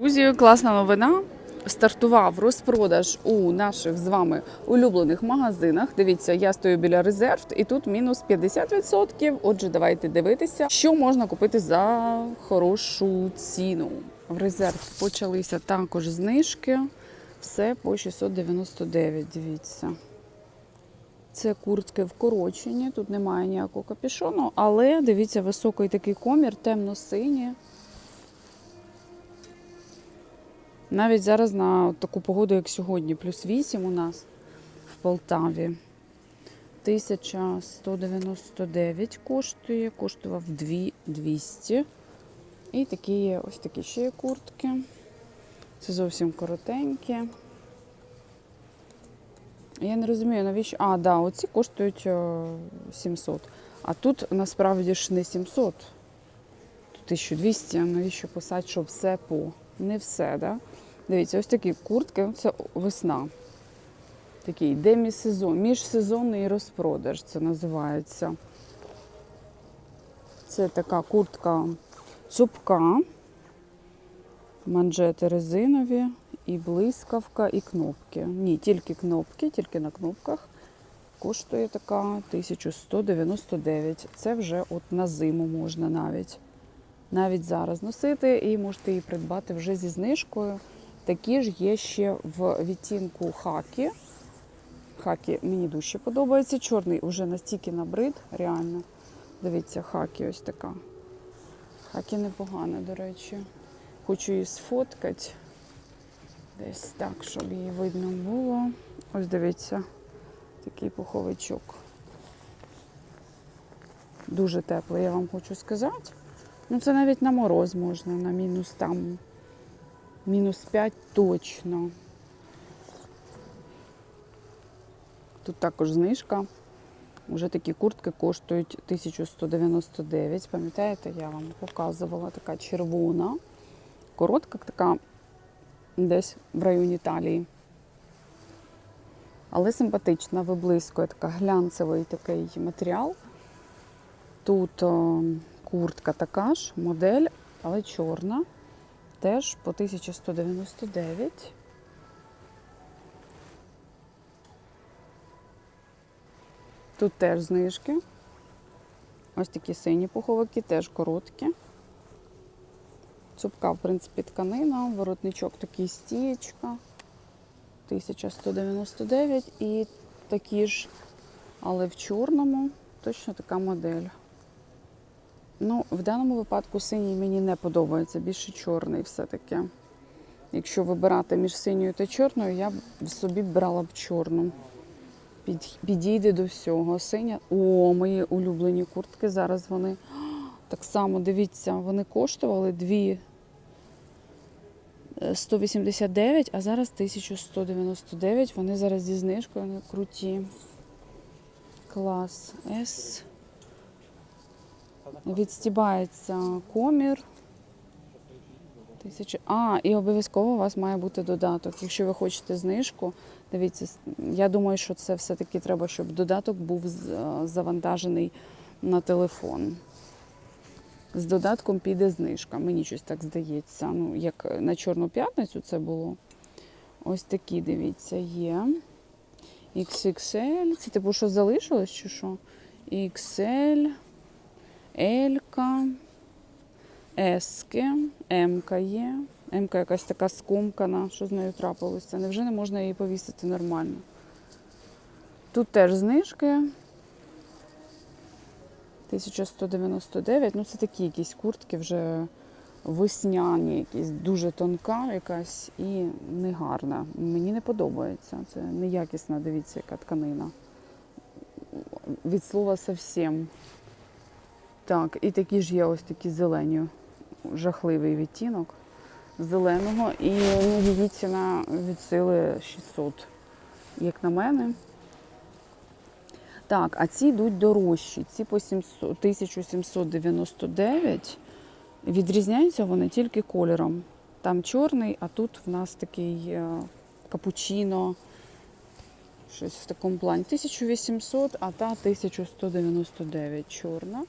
Друзі, класна новина. Стартував розпродаж у наших з вами улюблених магазинах. Дивіться, я стою біля резерв, і тут мінус 50%. Отже, давайте дивитися, що можна купити за хорошу ціну. В резерв почалися також знижки. Все по 699. Дивіться. Це куртки вкорочені, тут немає ніякого капюшону, але дивіться, високий такий комір, темно-синій. Навіть зараз на таку погоду, як сьогодні, плюс 8 у нас в Полтаві. 1199 коштує, коштував 2200. І такі є ось такі ще є куртки. Це зовсім коротенькі. Я не розумію, навіщо. А, да, оці коштують е, 700. А тут насправді ж не 700. Тут 1200, а навіщо писати, що все по. Не все, да? Дивіться, ось такі куртки, це весна. Такий демісезон, міжсезонний розпродаж це називається. Це така куртка цупка, манжети резинові, і блискавка, і кнопки. Ні, тільки кнопки, тільки на кнопках. Коштує така 1199. Це вже от на зиму можна навіть. Навіть зараз носити і можете її придбати вже зі знижкою. Такі ж є ще в відтінку хакі. Хакі мені дуже подобається. Чорний вже настільки набрид, реально. Дивіться, хакі ось така. Хакі непогана, до речі. Хочу її сфоткати. Десь так, щоб її видно було. Ось дивіться, такий пуховичок. Дуже теплий, я вам хочу сказати. Ну, це навіть на мороз можна, на мінус там, мінус 5 точно. Тут також знижка. Уже такі куртки коштують 1199. Пам'ятаєте, я вам показувала така червона. Коротка, така десь в районі талії. Але симпатична, виблискує така глянцевий такий матеріал. Тут о, куртка така ж, модель, але чорна. Теж по 1199. Тут теж знижки. Ось такі сині пуховики, теж короткі. Цупка, в принципі, тканина, воротничок такий стієчка. 1199 і такі ж, але в чорному, точно така модель. Ну, в даному випадку синій мені не подобається, більше чорний все-таки. Якщо вибирати між синьою та чорною, я б собі брала б чорну. Під, підійде до всього. Синя. О, мої улюблені куртки. Зараз вони так само, дивіться, вони коштували дві 189, а зараз 1199. Вони зараз зі знижкою вони круті. Клас. С. Відстібається комір. Тисячі. А, і обов'язково у вас має бути додаток. Якщо ви хочете знижку, дивіться, я думаю, що це все-таки треба, щоб додаток був завантажений на телефон. З додатком піде знижка. Мені щось так здається. Ну, як на Чорну п'ятницю це було. Ось такі, дивіться, є. XXL. Це типу, що залишилось чи що? XL, L, S, М є. М якась така скомкана, що з нею трапилося. Невже не можна її повісити нормально? Тут теж знижки. 1199. Ну, це такі якісь куртки вже весняні, якісь дуже тонка якась і негарна. Мені не подобається. Це неякісна, дивіться, яка тканина. Від слова зовсім. Так, і такі ж є ось такі зелені, жахливий відтінок зеленого. І її ціна від сили 600, як на мене. Так, а ці йдуть дорожчі. Ці по 700, 1799. Відрізняються вони тільки кольором. Там чорний, а тут в нас такий е, капучино. Щось в такому плані. 1800, а та 1199 чорна.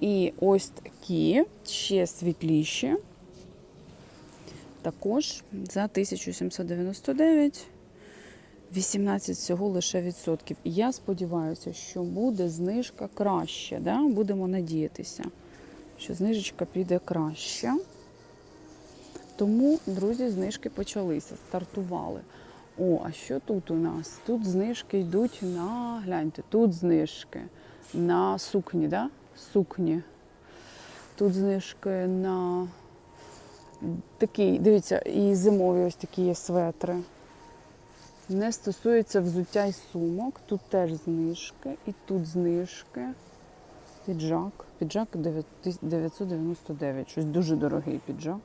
І ось такі ще світліші. також за 1799. 18 всього лише відсотків. І я сподіваюся, що буде знижка краще. Да? Будемо надіятися, що знижечка піде краще. Тому, друзі, знижки почалися, стартували. О, а що тут у нас? Тут знижки йдуть на, гляньте, тут знижки на сукні, да? Сукні. Тут знижки на такий, дивіться, і зимові ось такі є светри. Не стосується взуття і сумок. Тут теж знижки, і тут знижки. Піджак. Піджак 999. Щось дуже дорогий піджак.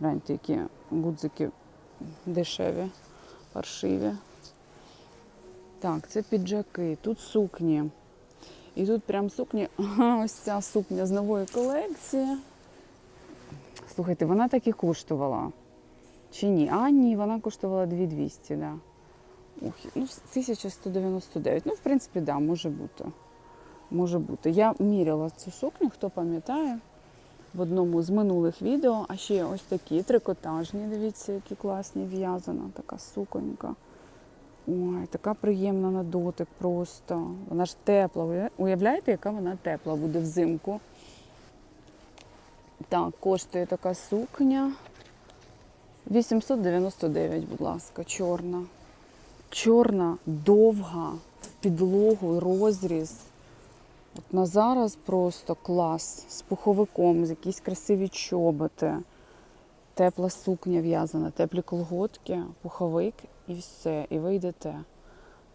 Гляньте, які гудзики дешеві, паршиві. Так, це піджаки, тут сукні. І тут прям сукні, ось ця сукня з нової колекції. Слухайте, вона так і коштувала. Чи ні? А, ні, вона коштувала 2200, да. Ух, ну, 1199. Ну, в принципі, да, може бути. Може бути. Я міряла цю сукню, хто пам'ятає, в одному з минулих відео. А ще ось такі трикотажні, дивіться, які класні в'язана, така суконька. Ой, така приємна на дотик просто. Вона ж тепла. Уявляєте, яка вона тепла буде взимку? Так, коштує така сукня. 899, будь ласка, чорна. Чорна, довга, в підлогу, розріз. От на зараз просто клас. З пуховиком, з якісь красиві чоботи, тепла сукня в'язана, теплі колготки, пуховик і все. І ви йдете.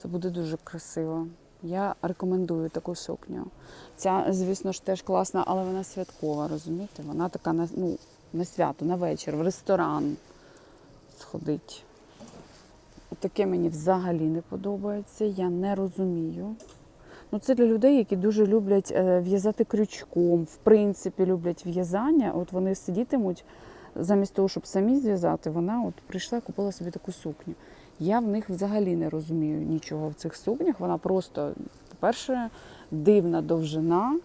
Це буде дуже красиво. Я рекомендую таку сукню. Ця, звісно ж, теж класна, але вона святкова, розумієте? Вона така на, ну, на свято, на вечір, в ресторан сходить. Таке мені взагалі не подобається, я не розумію. Ну, це для людей, які дуже люблять е, в'язати крючком, в принципі, люблять в'язання. От вони сидітимуть, замість того, щоб самі зв'язати, вона от прийшла купила собі таку сукню. Я в них взагалі не розумію нічого в цих сукнях. Вона просто, по-перше, дивна довжина.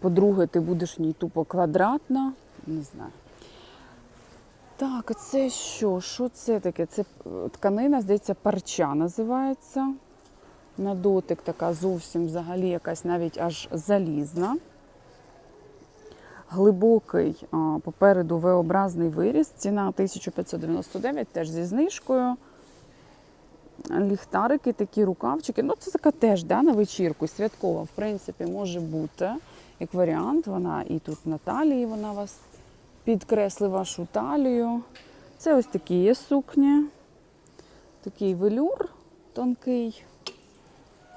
По-друге, ти будеш в ній тупо квадратна. Не знаю. Так, це що? Що це таке? Це е, тканина, здається, парча називається. На дотик така зовсім взагалі якась навіть аж залізна. Глибокий попереду V-образний виріз. Ціна 1599, теж зі знижкою. Ліхтарики, такі рукавчики. Ну, це така теж да, на вечірку, святкова, в принципі, може бути. Як варіант, вона і тут на талії вона вас підкресли вашу талію. Це ось такі є сукні. Такий велюр тонкий,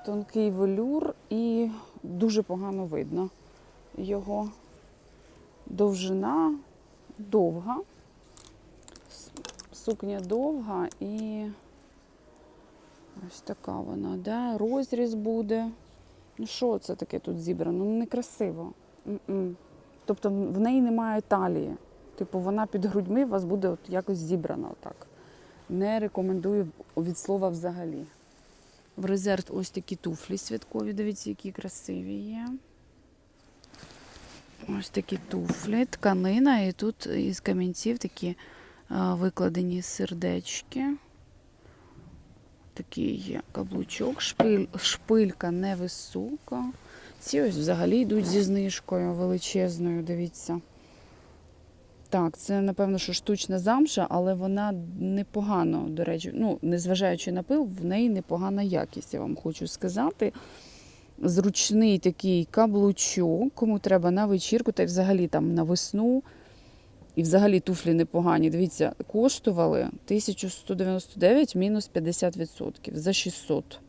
тонкий велюр і дуже погано видно його. Довжина довга. Сукня довга і ось така вона, да? розріз буде. Ну що це таке тут зібрано? Ну некрасиво. М-м. Тобто в неї немає талії. Типу, вона під грудьми у вас буде от якось зібрана отак. Не рекомендую від слова взагалі. В резерв ось такі туфлі святкові, дивіться, які красиві є. Ось такі туфлі, тканина, і тут із камінців такі а, викладені сердечки. Такий є каблучок, шпиль, шпилька невисока. Ці ось взагалі йдуть зі знижкою величезною, дивіться. Так, це, напевно, що штучна замша, але вона непогано, до речі, ну, незважаючи на пил, в неї непогана якість, я вам хочу сказати. Зручний такий каблучок, кому треба на вечірку, та й взагалі там на весну. І взагалі туфлі непогані. Дивіться, коштували 1199 мінус 50% за 600.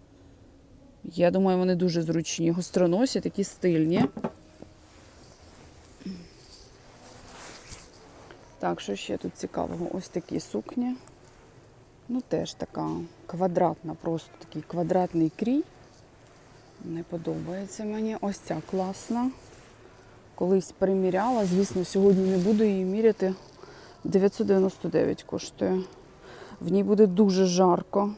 Я думаю, вони дуже зручні. Гостроносі, такі стильні. Так, що ще тут цікавого? Ось такі сукні. Ну, теж така квадратна, просто такий квадратний крій. Не подобається мені. Ось ця класна. Колись приміряла. Звісно, сьогодні не буду її міряти. 999 коштує. В ній буде дуже жарко.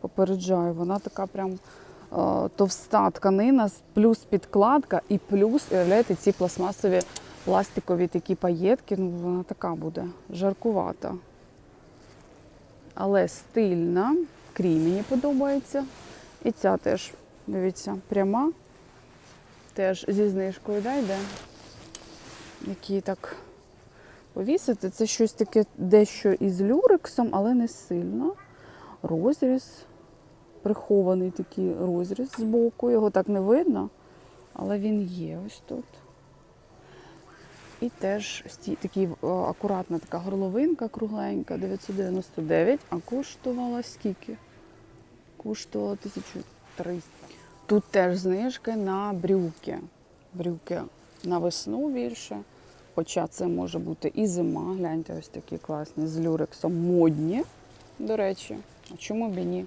Попереджаю, вона така прям е, товста тканина, плюс підкладка і плюс, уявляєте, ці пластмасові пластикові такі паєтки, ну вона така буде жаркувата. Але стильна. Крій мені подобається. І ця теж, дивіться, пряма. Теж зі знижкою да, йде. Які так повісити. Це щось таке дещо із люрексом, але не сильно. Розріз. Прихований такий розріз з боку. Його так не видно, але він є ось тут. І теж такий е, акуратна така горловинка кругленька, 999, а коштувала скільки? Коштувала 1300. Тут теж знижки на брюки. Брюки на весну більше. Хоча це може бути і зима. Гляньте, ось такі класні з люрексом модні. До речі, а чому б ні?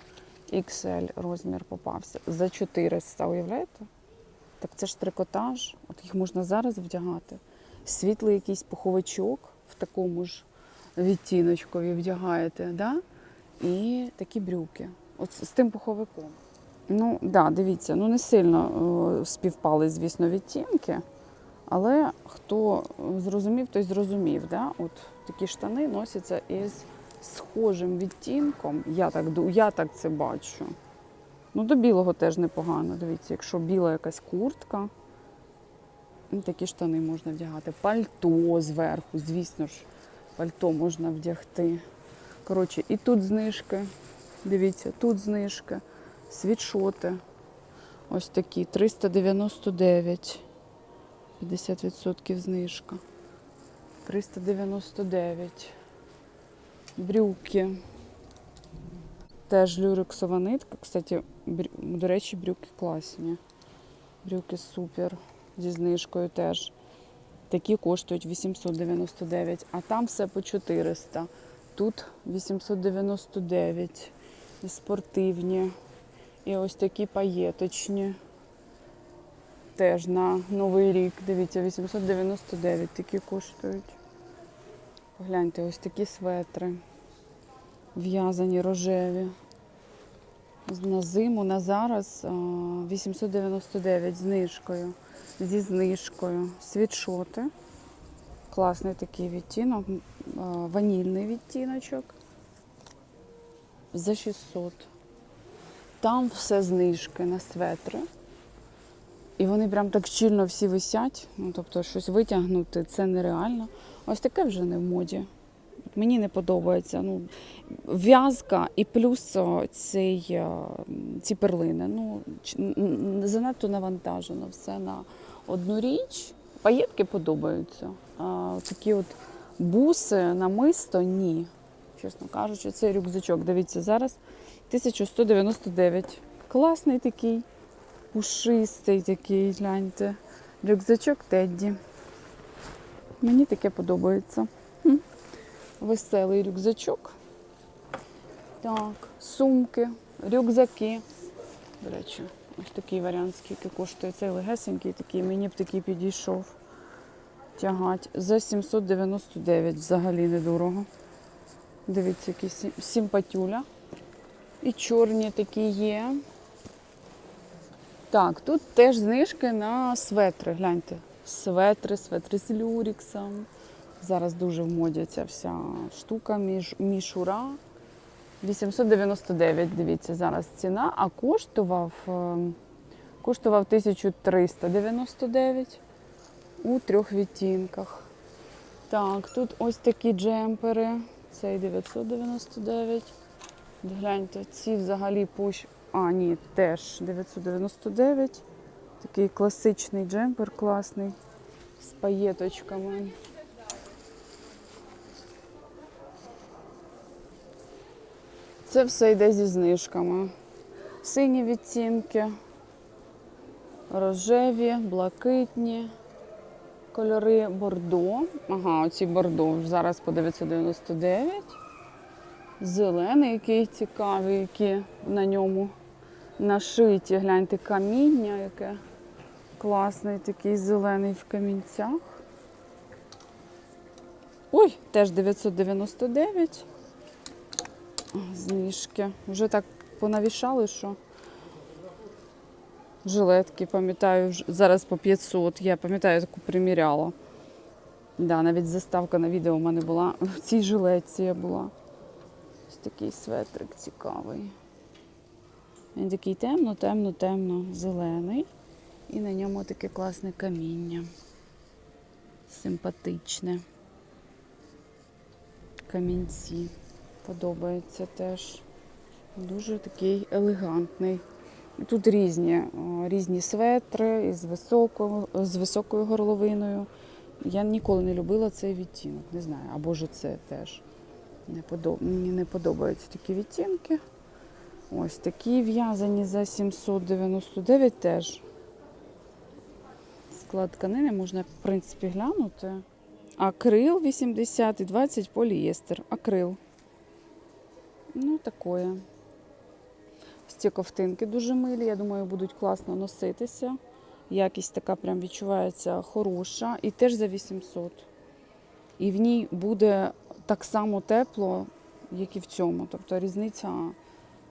XL розмір попався. За 400, уявляєте? Так це ж трикотаж. От їх можна зараз вдягати. Світлий якийсь пуховичок в такому ж відтіночкові вдягаєте, да? і такі брюки. От з тим пуховиком. Ну, да, дивіться, ну не сильно е, співпали, звісно, відтінки. Але хто зрозумів, той зрозумів. Да? От такі штани носяться із схожим відтінком. Я так, я так це бачу. Ну, до білого теж непогано. Дивіться, якщо біла якась куртка, ну, такі штани можна вдягати. Пальто зверху, звісно ж, пальто можна вдягти. Коротше, і тут знижки. Дивіться, тут знижки. Світшоти. Ось такі 399. 50% знижка. 399. Брюки. Теж люрексова нитка. Кстати, брю- до речі, брюки класні. Брюки супер. Зі знижкою теж. Такі коштують 899, а там все по 400. Тут 899. І спортивні. І ось такі паєточні. Теж на Новий рік. Дивіться, 899 такі коштують. Погляньте, ось такі светри. В'язані рожеві. На зиму, на зараз 899 знижкою. Зі знижкою. Світшоти. Класний такий відтінок. Ванільний відтіночок. За 600. Там все знижки на светри. І вони прям так щільно всі висять. Ну, тобто щось витягнути це нереально. Ось таке вже не в моді. Мені не подобається. Ну, в'язка і плюс цей, е, ці перлини. Ну, занадто навантажено все на одну річ. Паєтки подобаються. А такі от буси, намисто ні. Чесно кажучи, цей рюкзачок. Дивіться, зараз 1199. Класний такий пушистий такий, гляньте. Рюкзачок Тедді. Мені таке подобається. Веселий рюкзачок. Так, сумки, рюкзаки. До речі, ось такий варіант, скільки коштує цей легесенький такий, мені б такий підійшов. Тягать за 799 взагалі недорого. Дивіться, сім- сімпатюля. І чорні такі є. Так, тут теж знижки на светри. Гляньте. Светри, светри з люріксом. Зараз дуже в моді ця вся штука, між, мішура. 899, дивіться, зараз ціна, а коштував, е, коштував 1399 у трьох відтінках. Так, тут ось такі джемпери. Цей 999. Гляньте, ці взагалі пущ. А, ні, теж 999. Такий класичний джемпер класний з паєточками. Це все йде зі знижками. Сині відтінки, рожеві, блакитні, кольори бордо. Ага, оці бордо зараз по 999. Зелений, який цікавий, які на ньому нашиті. Гляньте, каміння, яке класний, такий зелений в камінцях. Ой, теж 999. Знижки. Вже так понавішали, що жилетки, пам'ятаю, зараз по 500. Я пам'ятаю, таку приміряла. Да, навіть заставка на відео у мене була. В цій жилетці я була. Ось такий светрик цікавий. Він такий темно, темно, темно, зелений. І на ньому таке класне каміння. Симпатичне. Камінці. Подобається теж. Дуже такий елегантний. Тут різні, різні светри із високою, з високою горловиною. Я ніколи не любила цей відтінок, не знаю, або ж це теж. Не подоб... Мені не подобаються такі відтінки. Ось такі в'язані за 799 теж. Склад тканини можна, в принципі, глянути. Акрил 80 і 20 полієстер. Акрил. Ну, такое. Ці ковтинки дуже милі, я думаю, будуть класно носитися. Якість така прям відчувається хороша. І теж за 800. І в ній буде так само тепло, як і в цьому. Тобто різниця,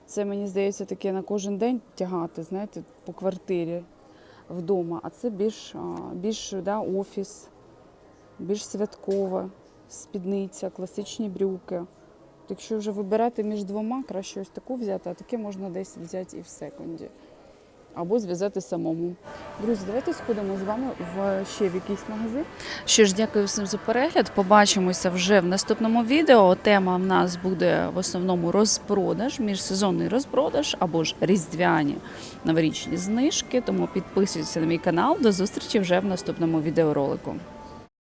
це мені здається таке на кожен день тягати, знаєте, по квартирі вдома. А це більш, більш да, офіс, більш святкове, спідниця, класичні брюки. Якщо вже вибирати між двома, краще ось таку взяти, а таке можна десь взяти і в секунді. Або зв'язати самому. Друзі, давайте сходимо з вами в ще в якийсь магазин. Що ж, дякую всім за перегляд. Побачимося вже в наступному відео. Тема в нас буде в основному розпродаж, міжсезонний розпродаж або ж різдвяні новорічні знижки. Тому підписуйтесь на мій канал. До зустрічі вже в наступному відеоролику.